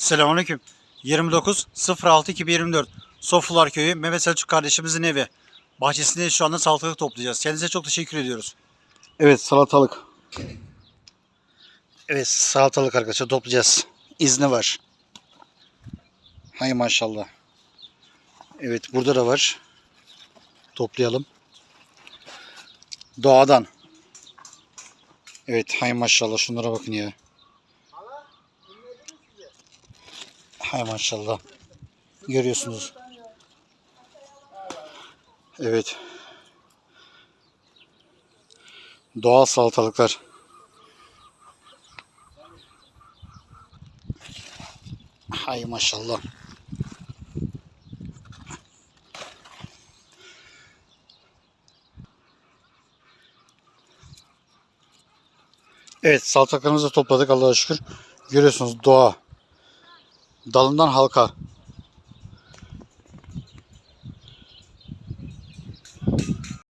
Selamünaleyküm. 29 06 2024 Sofrular Köyü Mehmet Selçuk kardeşimizin evi. Bahçesinde şu anda salatalık toplayacağız. Kendinize çok teşekkür ediyoruz. Evet salatalık. Evet salatalık arkadaşlar toplayacağız. İzni var. Hay maşallah. Evet burada da var. Toplayalım. Doğadan. Evet hay maşallah şunlara bakın ya. Hay maşallah. Görüyorsunuz. Evet. Doğal salatalıklar. Hay maşallah. Evet salatalıklarımızı topladık Allah'a şükür. Görüyorsunuz doğa. Dalından halka.